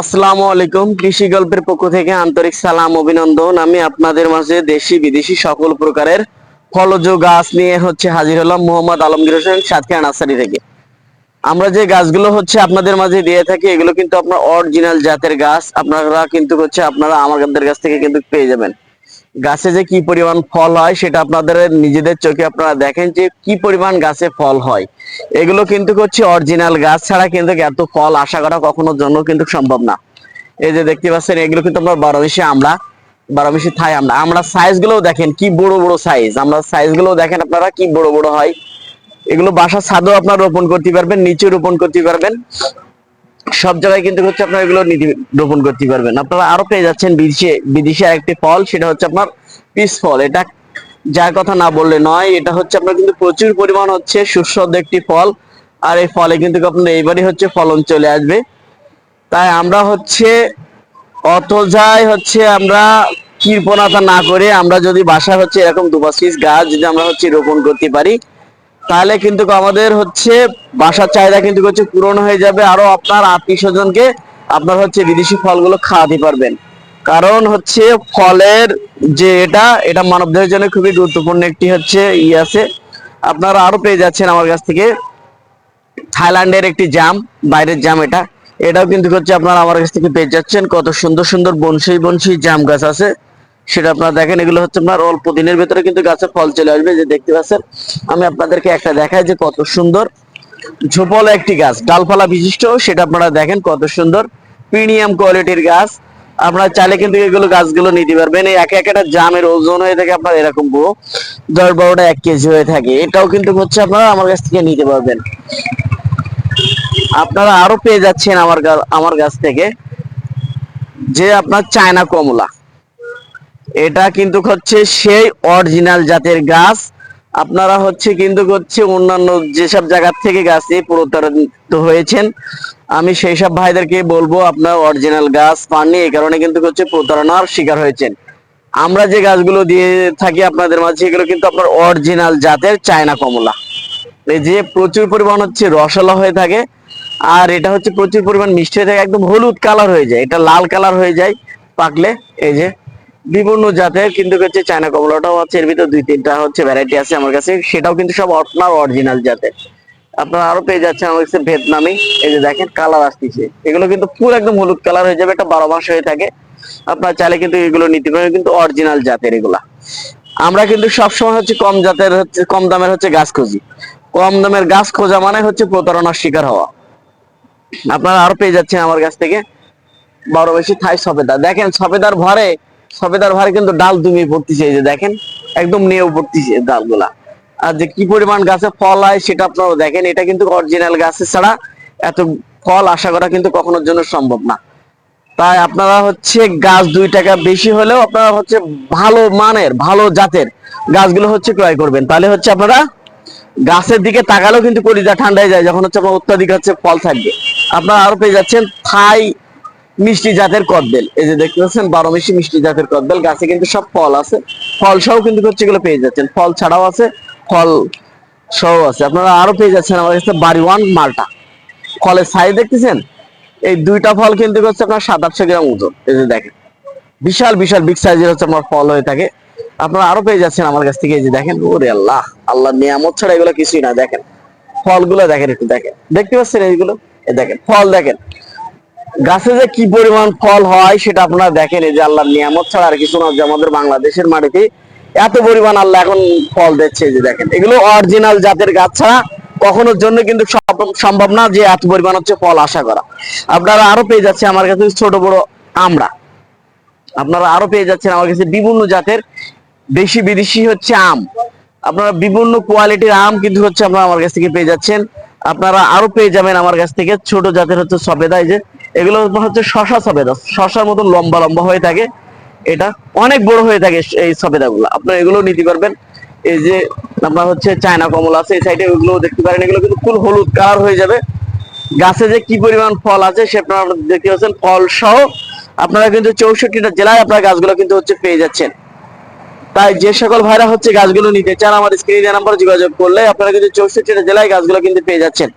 আসসালামু আলাইকুম, কৃষি গল্পের পক্ষ থেকে আন্তরিক সালাম, অভিনন্দন। আমি আপনাদের মাঝে দেশি, বিদেশি সকল প্রকারের ফলজ গাছ নিয়ে হচ্ছে হাজির হলাম মোহাম্মদ আলমগীর হোসেন, সাতক্ষীরা নার্সারি থেকে। আমরা যে গাছগুলো হচ্ছে আপনাদের মাঝে দিয়ে থাকি, এগুলো কিন্তু আপনার অরিজিনাল জাতের গাছ। আপনারা কিন্তু হচ্ছে আপনারা আমাদের কাছ থেকে কিন্তু পেয়ে যাবেন। গাছে যে কি পরিমাণ ফল হয় সেটা আপনাদের নিজেদের চোখে আপনারা দেখেন যে কি পরিমাণ গাছে ফল হয়। এগুলো কিন্তু হচ্ছে অরিজিনাল গাছ ছাড়া কিন্তু এত ফল আশা করা কখনো জন্য কিন্তু সম্ভব না। এই যে দেখতে পাচ্ছেন, এগুলো কিন্তু আপনার বারো মিশে আমরা, বারো মিশে থাই আমরা। আমরা সাইজ গুলোও দেখেন, কি বড় বড় সাইজ আমরা সাইজগুলো দেখেন আপনারা কি বড় বড় হয়। এগুলো বাসার ছাদেও আপনারা রোপণ করতে পারবেন নিচে রোপণ করতে পারবেন। সব জায়গায় কিন্তু হচ্ছে আপনারা এগুলো নীতি- রোপণ করতে পারবেন। আপনারা আরও পেয়ে যাচ্ছেন বিদেশে, বিদেশি একটি ফল, সেটা হচ্ছে আপনার পিস ফল। এটা যার কথা না বললে নয়, এটা হচ্ছে আপনার কিন্তু প্রচুর পরিমাণ হচ্ছে সুস্বাদু একটি ফল। আর এই ফলে কিন্তু আপনার এইবারই হচ্ছে ফলন চলে আসবে। তাই আমরা হচ্ছে অত যাই হচ্ছে আমরা কৃপণতা না করে আমরা যদি বাসায় হচ্ছে এরকম দুপাশ পিস গাছ যদি আমরা হচ্ছে রোপণ করতে পারি তাহলে কিন্তু আমাদের হচ্ছে বাসার চাহিদা কিন্তু হচ্ছে পূরণ হয়ে যাবে। আরও আপনার আত্মীয় স্বজনকে আপনার হচ্ছে বিদেশি ফলগুলো খাওয়াতে পারবেন। কারণ হচ্ছে ফলের যে এটা এটা মানবদেহের জন্য খুবই গুরুত্বপূর্ণ একটি হচ্ছে ই আছে। আপনারা আরও পেয়ে যাচ্ছেন আমার কাছ থেকে। থাইল্যান্ডের একটি জাম, বাইরের জাম এটা। এটাও কিন্তু হচ্ছে আপনারা আমার কাছ থেকে পেয়ে যাচ্ছেন। কত সুন্দর সুন্দর বনশি বনশি জাম গাছ আছে। সেটা আপনারা দেখেন, এগুলো হচ্ছে আপনার অল্প দিনের ভেতরে কিন্তু গাছে ফল চলে আসবে, যে দেখতে পাচ্ছেন। আমি আপনাদেরকে একটা দেখাই যে কত সুন্দর ঝোপল একটি গাছ, ডালপালা বিশিষ্ট, সেটা আপনারা দেখেন কত সুন্দর, প্রিমিয়াম কোয়ালিটির গাছ। আপনারা চাইলে কিন্তু এগুলো গাছগুলো নিতে পারবেন। এই এক একটা জামের ওজন হয়ে থাকে আপনার এরকম পুরো দশ বারোটা এক কেজি হয়ে থাকে। এটাও কিন্তু হচ্ছে আপনারা আমার কাছ থেকে নিতে পারবেন। আপনারা আরও পেয়ে যাচ্ছেন আমার আমার কাছ থেকে, যে আপনার চায়না কমলা। এটা কিন্তু হচ্ছে সেই অরিজিনাল জাতের গাছ। আপনারা হচ্ছে কিন্তু হচ্ছে অন্যান্য যেসব জায়গা থেকে গাছ নিয়ে প্রতারিত হয়েছেন, আমি সেই সব ভাইদেরকে বলব আপনার অরিজিনাল গাছ পাননি, এই কারণে কিন্তু হচ্ছে প্রতারণার শিকার হয়েছেন। আমরা যে গাছগুলো দিয়ে থাকি আপনাদের মাঝে এগুলো কিন্তু আপনার অরিজিনাল জাতের চায়না কমলা। এই যে প্রচুর পরিমাণ হচ্ছে রসালো হয়ে থাকে, আর এটা হচ্ছে প্রচুর পরিমাণ মিষ্টি হয়ে থাকে, একদম হলুদ কালার হয়ে যায়, এটা লাল কালার হয়ে যায় পাকলে, এই যে বিভিন্ন জাতের কিন্তু হচ্ছে চায়না কমলাটাও আছে, এর ভিতর দুই তিনটা হচ্ছে ভ্যারাইটি আছে আমার কাছে। সেটাও কিন্তু সব আপনার অরিজিনাল জাতের। আপনারা আরও পেয়ে যাচ্ছেন আমার কাছে ভিয়েতনামি। এই যে দেখেন কালার আসতেছে। এগুলো কিন্তু পুরো একদম হলুদ কালার হয়ে যাবে, এটা বারো মাস হয়ে থাকে। আপনারা চাইলে কিন্তু এগুলো নিতে পারেন, কিন্তু অরিজিনাল জাতের এগুলা। আমরা কিন্তু সবসময় হচ্ছে কম জাতের হচ্ছে, কম দামের হচ্ছে গাছ খুঁজি। কম দামের গাছ খোঁজা মানে হচ্ছে প্রতারণার শিকার হওয়া। আপনারা আরও পেয়ে যাচ্ছেন আমার কাছ থেকে। বড় বেশি থাই সবেদা দেখেন সবেদার ভরে সবেদার ভরে কিন্তু ডাল তুমি পড়তেছে এই যে দেখেন, একদম নিয়েও পড়তেছে ডালগুলা। আর যে কি পরিমাণ গাছে ফল হয় সেটা আপনারা দেখেন, এটা কিন্তু অরিজিনাল গাছে ছাড়া এত ফল আশা করা কিন্তু কখনোর জন্য সম্ভব না। তাই আপনারা হচ্ছে গাছ দুই টাকা বেশি হলেও আপনারা হচ্ছে ভালো মানের, ভালো জাতের গাছগুলো হচ্ছে ক্রয় করবেন। তাহলে হচ্ছে আপনারা গাছের দিকে তাকালেও কিন্তু কলিজা ঠান্ডায় যায়, যখন হচ্ছে আপনার অত্যাধিক হচ্ছে ফল থাকবে। আপনারা আরও পেয়ে যাচ্ছেন থাই মিষ্টি জাতের কদবেল। এই যে দেখতে পাচ্ছেন, বারো মিষ্টি মিষ্টি জাতের কদবেল। গাছে কিন্তু সব ফল আছে। ফল সহ কিন্তু হচ্ছে এগুলো পেয়ে যাচ্ছেন। ফল ছাড়াও আছে, ফল সহ আছে। আপনারা আরও পেয়ে যাচ্ছেন আমার কাছে বাড়ি ওয়ান মালটা। ফলের সাইজ দেখতেছেন? এই দুইটা ফল কিন্তু হচ্ছে আপনার সাত আটশো গ্রাম ওজন। এই যে দেখেন। বিশাল বিশাল বিগ সাইজের হচ্ছে আমার ফল হয়ে থাকে। আপনারা আরও পেয়ে যাচ্ছেন আমার কাছ থেকে। এই যে দেখেন, ওরে আল্লাহ আল্লাহ নিয়ামত ছাড়া এগুলো কিছুই না। দেখেন, ফলগুলো দেখেন একটু দেখেন। দেখতে পাচ্ছেন এইগুলো? দেখেন, ফল দেখেন। গাছে যে কি পরিমাণ ফল হয় সেটা আপনারা দেখেন, এই যে আল্লাহর নিয়ামত ছাড়া আর কিছু না যে আমাদের বাংলাদেশের মাটিতে এত পরিমাণ আল্লাহ এখন ফল দিচ্ছে যে দেখেন। এগুলো অরিজিনাল জাতের গাছ ছাড়া কখনোর জন্য কিন্তু সম্ভব না যে এত পরিমাণ হচ্ছে ফল আশা করা। আপনারা আরও পেয়ে যাচ্ছে আমার কাছে ছোট বড় আমরা। আপনারা আরও পেয়ে যাচ্ছেন আমার কাছে বিভিন্ন জাতের দেশি বিদেশি হচ্ছে আম। আপনারা বিভিন্ন কোয়ালিটির আম কিন্তু হচ্ছে আপনারা আমার কাছ থেকে পেয়ে যাচ্ছেন। আপনারা আরও পেয়ে যাবেন আমার কাছ থেকে ছোট জাতের হচ্ছে সবেদা এই যে এগুলো হচ্ছে শশা সবেদা শশার মতন লম্বা লম্বা হয়ে থাকে। এটা অনেক বড় হয়ে থাকে এই সবেদা গুলো আপনারা এগুলো নিতে পারবেন। এই যে আপনার হচ্ছে চায়না কমলা আছে, এই সাইডে ওগুলো দেখতে পারেন। এগুলো কিন্তু ফুল হলুদ কালার হয়ে যাবে। গাছে যে কি পরিমাণ ফল আছে সে আপনারা দেখতে পাচ্ছেন। ফল সহ আপনারা কিন্তু চৌষট্টিটা জেলায় আপনার গাছগুলো কিন্তু হচ্ছে পেয়ে যাচ্ছেন। তাই যে সকল ভাইরা হচ্ছে গাছগুলো নিতে চান, আমার স্ক্রিনে নাম্বার যোগাযোগ করলে আপনারা কিন্তু চৌষট্টিটা জেলায় গাছগুলো কিন্তু পেয়ে যাচ্ছেন।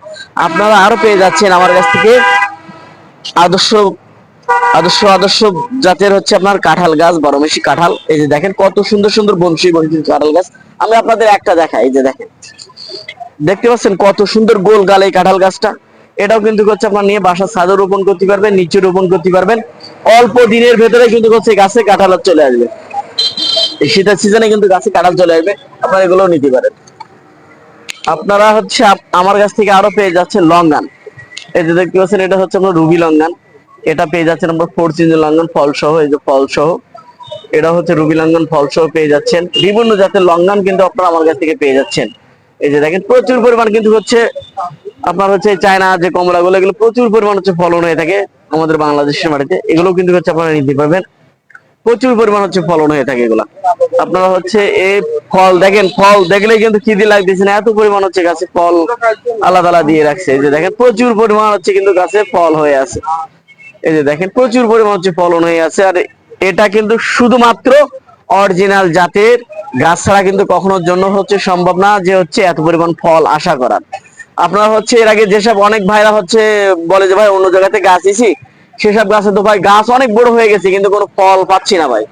আপনারা আরও পেয়ে যাচ্ছেন আমার কাছ থেকে। আদর্শ আদর্শ আদর্শ জাতের হচ্ছে আপনার কাঁঠাল গাছ বারোমেশি কাঁঠাল। এই যে দেখেন, কত সুন্দর সুন্দর, বংশী বংশী কাঁঠাল গাছ। আমি আপনাদের একটা দেখাই, এই যে দেখেন। দেখতে পাচ্ছেন কত সুন্দর গোল গাল এই কাঁঠাল গাছটা। এটাও কিন্তু হচ্ছে আপনার নিয়ে বাসার ছাদে রোপণ করতে পারবেন, নিচে রোপণ করতে পারবেন। অল্প দিনের ভেতরে কিন্তু হচ্ছে গাছে কাঁঠাল চলে আসবে। এই শীতের সিজনে কিন্তু গাছে কাঁঠাল চলে আসবে, আপনারা এগুলো নিতে পারেন। আপনারা হচ্ছে আমার কাছ থেকে আরও পেয়ে যাচ্ছেন লঙ্গান। এই যে দেখতে পাচ্ছেন, এটা হচ্ছে আমরা রুবি লঙ্গান। এটা পেয়ে যাচ্ছেন আমরা ফোর চিঞ্জ লঙ্ঘন ফল সহ, এই যে ফল সহ। এটা হচ্ছে রুবি লঙ্ঘন ফল সহ পেয়ে যাচ্ছেন। বিভিন্ন জাতের লঙ্ঘন কিন্তু আপনারা আমার কাছ থেকে পেয়ে যাচ্ছেন। এই যে দেখেন, প্রচুর পরিমাণ কিন্তু হচ্ছে, আপনার হচ্ছে চায়না যে কমলাগুলো, এগুলো প্রচুর পরিমাণ হচ্ছে ফলন হয়ে থাকে আমাদের বাংলাদেশের মাটিতে। এগুলো কিন্তু হচ্ছে আপনারা নিতে পারবেন। প্রচুর পরিমাণ হচ্ছে ফলন হয়ে থাকে এগুলা। আপনারা হচ্ছে এই ফল দেখেন, ফল দেখলেই কিন্তু খিদি লাগতেছে না, এত পরিমাণ হচ্ছে গাছে ফল আলাদা আলাদা দিয়ে রাখছে। এই যে দেখেন, প্রচুর পরিমাণ হচ্ছে কিন্তু গাছে ফল হয়ে আছে। এই যে দেখেন, প্রচুর পরিমাণ হচ্ছে ফলন হয়ে আছে, আর এটা কিন্তু শুধুমাত্র অরিজিনাল জাতের গাছ ছাড়া কিন্তু কখনোর জন্য হচ্ছে সম্ভব না যে হচ্ছে এত পরিমাণ ফল আশা করার। আপনারা হচ্ছে এর আগে যেসব অনেক ভাইরা হচ্ছে বলে যে, ভাই, অন্য জায়গাতে গাছ দিছি? সেসব গাছে তো ভাই গাছ অনেক বড় হয়ে গেছে, কিন্তু কোনো ফল পাচ্ছি না ভাই।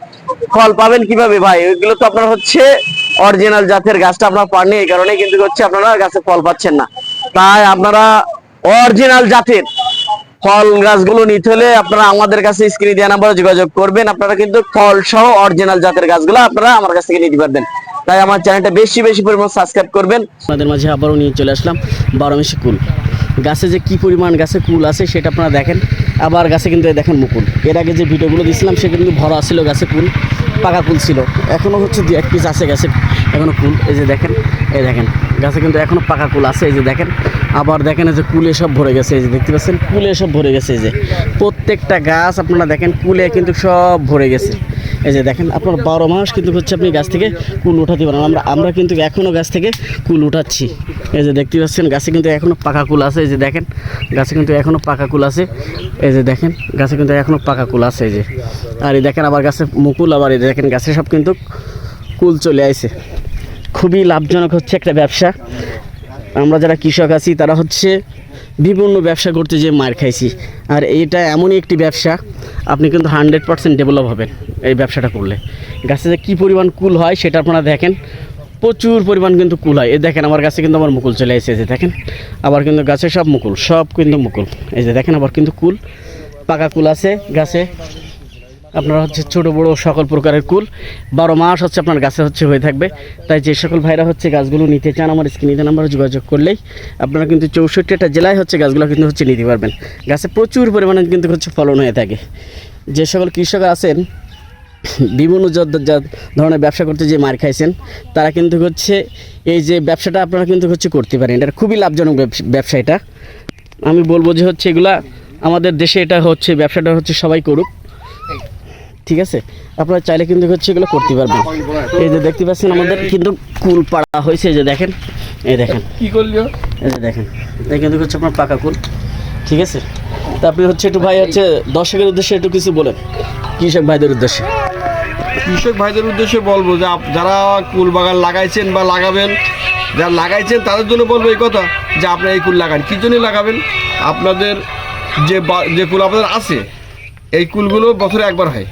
ফল পাবেন কীভাবে ভাই? ওইগুলো তো আপনার হচ্ছে অরিজিনাল জাতের গাছটা আপনার পাননি এই কারণে কিন্তু হচ্ছে আপনারা গাছে ফল পাচ্ছেন না। তাই আপনারা অরিজিনাল জাতের ফল গাছগুলো নিতে হলে আপনারা আমাদের কাছে স্ক্রিনে দেওয়া নাম্বারে যোগাযোগ করবেন। আপনারা কিন্তু ফল সহ অরিজিনাল জাতের গাছগুলো আপনারা আমার কাছ থেকে নিতে পারবেন। তাই আমার চ্যানেলটা বেশি বেশি পরিমাণ সাবস্ক্রাইব করবেন। আপনাদের মাঝে আবারও নিয়ে চলে আসলাম বারোমেশি কুল। গাছে যে কি পরিমাণ গাছে কুল আছে সেটা আপনারা দেখেন। আবার গাছে কিন্তু দেখেন মুকুল। এর আগে যে ভিডিওগুলো দিয়েছিলাম সে কিন্তু ভরা ছিল গাছে কুল, পাকা কুল ছিল। এখনও হচ্ছে দু এক পিস আছে গাছে এখনও কুল। এই যে দেখেন, এই দেখেন, গাছে কিন্তু এখনও পাকা কুল আছে। এই যে দেখেন, আবার দেখেন এই যে কুলে সব ভরে গেছে। এই যে দেখতে পাচ্ছেন, কুলে সব ভরে গেছে। এই যে প্রত্যেকটা গাছ আপনারা দেখেন, কুলে কিন্তু সব ভরে গেছে। এই যে দেখেন, আপনার বারো মাস কিন্তু হচ্ছে আপনি গাছ থেকে কুল উঠাতে পারেন। আমরা আমরা কিন্তু এখনও গাছ থেকে কুল উঠাচ্ছি। এই যে দেখতে পাচ্ছেন, গাছে কিন্তু এখনও পাকা কুল আছে। এই যে দেখেন, গাছে কিন্তু এখনও পাকা কুল আছে। এই যে দেখেন, গাছে কিন্তু এখনও পাকা কুল আছে। এই যে, আর এই দেখেন আবার গাছে মুকুল, আবার এই দেখেন, গাছে সব কিন্তু কুল চলে আইছে। খুবই লাভজনক হচ্ছে একটা ব্যবসা। আমরা যারা কৃষক আছি, তারা হচ্ছে বিভিন্ন ব্যবসা করতে যে মার খাইছি। আর এটা এমনই একটি ব্যবসা, আপনি কিন্তু হান্ড্রেড পার্সেন্ট ডেভেলপ হবেন এই ব্যবসাটা করলে। গাছে যে কী পরিমাণ কুল হয় সেটা আপনারা দেখেন। প্রচুর পরিমাণ কিন্তু কুল হয়। এই দেখেন আমার গাছে কিন্তু আমার মুকুল চলে এসেছে যে দেখেন। আবার কিন্তু গাছে সব মুকুল, সব কিন্তু মুকুল। এই যে দেখেন আবার কিন্তু কুল, পাকা কুল আছে গাছে। আপনার হচ্ছে ছোট, বড় সকল প্রকারের কুল। বারো মাস হচ্ছে আপনার গাছে হচ্ছে হয়ে থাকবে। তাই যে সকল ভাইরা হচ্ছে গাছগুলো নিতে চান, আমার স্ক্রিনে নাম্বারে যোগাযোগ করলেই আপনারা কিন্তু চৌষট্টিটা জেলায় হচ্ছে গাছগুলো কিন্তু হচ্ছে নিতে পারবেন। গাছে প্রচুর পরিমাণে কিন্তু হচ্ছে ফলন হয়ে থাকে। যে সকল কৃষক আছেন, বিভিন্ন ধরনের ব্যবসা করতে যে মার খাইছেন, তারা কিন্তু হচ্ছে এই যে ব্যবসাটা আপনারা কিন্তু হচ্ছে করতে পারেন। এটা খুবই লাভজনক ব্যবসা এটা। আমি বলব যে হচ্ছে এগুলা আমাদের দেশে এটা হচ্ছে, ব্যবসাটা হচ্ছে সবাই করুক। ঠিক আছে? আপনারা চাইলে কিন্তু হচ্ছে এগুলো করতে পারবেন। এই যে দেখতে পাচ্ছেন আমাদের কিন্তু কুল পাড়া হয়েছে এই যে দেখেন। এই দেখেন। কি করল এই যে দেখেন। এই কিন্তু হচ্ছে আপনার পাকা কুল ঠিক আছে? তা আপনি হচ্ছে একটু ভাই হচ্ছে দর্শকের উদ্দেশ্যে একটু কিছু বলেন। কৃষক ভাইদের উদ্দেশ্যে। কৃষক ভাইদের উদ্দেশ্যে বলব যে যারা কুল বাগান লাগাইছেন বা লাগাবেন যারা লাগাইছেন তাদের জন্য বলব এই কথা যে আপনারা এই কুল লাগান। কী জন্য লাগাবেন? আপনাদের যে বা- যে কুল আপনাদের আছে এই কুলগুলো বছরে একবার হয়।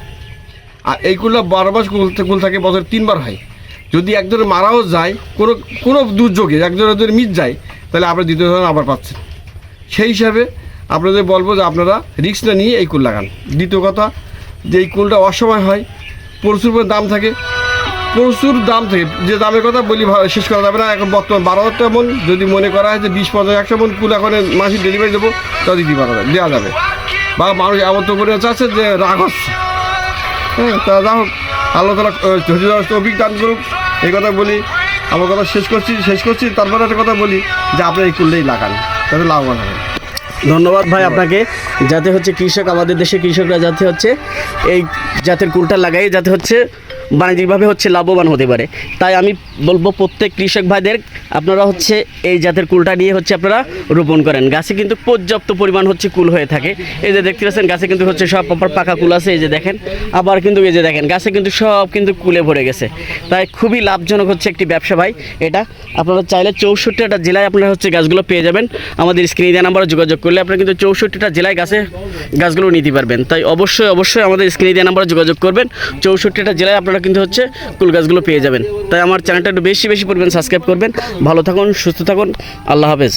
আর এই কুলটা বারো মাস কুল থাকে, বছরে তিনবার হয়। যদি একজনের মারাও যায়, কোনো কোনো দুর্যোগে একজনের যদি মিট যায়, তাহলে আপনার দ্বিতীয় ধরনের আবার পাচ্ছেন। সেই হিসাবে আপনাদের বলব যে আপনারা রিস্ক না নিয়ে এই কুল লাগান। দ্বিতীয় কথা, যে এই কুলটা অসময় হয়, প্রচুর দাম থাকে। প্রচুর দাম থাকে। যে দামের কথা বলি শেষ করা যাবে না। এখন বর্তমান বারো হাজার টাকা মন। যদি মনে করা হয় যে বিশ, পঞ্চাশ, একশো মন কুল এখন মাসিক ডেলিভারি দেবো তা দিতে পারা দেওয়া যাবে। বা মানুষ এমন তো করে চাচ্ছে যে রাগ হচ্ছে। হ্যাঁ তা যা হোক আল্লাহ তালা তৌফিক দান করুক। এই কথা বলি, আমার কথা শেষ করছি শেষ করছি, তারপরে একটা কথা বলি যে আপনি এই কুলটাই লাগান, তাতে লাভবান হবে ধন্যবাদ ভাই আপনাকে, যাতে হচ্ছে কৃষক, আমাদের দেশে কৃষকরা যাতে হচ্ছে এই জাতের কুলটা লাগাই যাতে হচ্ছে বাণিজ্যিকভাবে হচ্ছে লাভবান হতে পারে। তাই আমি বলব প্রত্যেক কৃষক ভাইদের, আপনারা হচ্ছে এই জাতের কুলটা নিয়ে হচ্ছে আপনারা রোপণ করেন। গাছে কিন্তু পর্যাপ্ত পরিমাণ হচ্ছে কুল হয়ে থাকে। এই যে দেখতে পাচ্ছেন, গাছে কিন্তু হচ্ছে সব প্রপার পাকা কুল আছে, এই যে দেখেন। আবার কিন্তু এই যে দেখেন, গাছে কিন্তু সব কিন্তু কুলে ভরে গেছে। তাই খুবই লাভজনক হচ্ছে একটি ব্যবসা ভাই এটা। আপনারা চাইলে চৌষট্টিটা জেলায় আপনারা হচ্ছে গাছগুলো পেয়ে যাবেন। আমাদের স্ক্রিনে দেওয়া নাম্বারে যোগাযোগ করলে আপনারা কিন্তু চৌষট্টিটা জেলায় গাছে গাছগুলো নিতে পারবেন। তাই অবশ্যই অবশ্যই আমাদের স্ক্রিনে দেওয়া নাম্বারে যোগাযোগ করবেন। চৌষট্টিটা জেলায় আপনারা কিন্তু হচ্ছে কুল গাছগুলো পেয়ে যাবেন। তাই আমার চ্যানেলটা একটু বেশি বেশি পরিমাণ সাবস্ক্রাইব করবেন। ভালো থাকুন, সুস্থ থাকুন। আল্লাহ হাফেজ।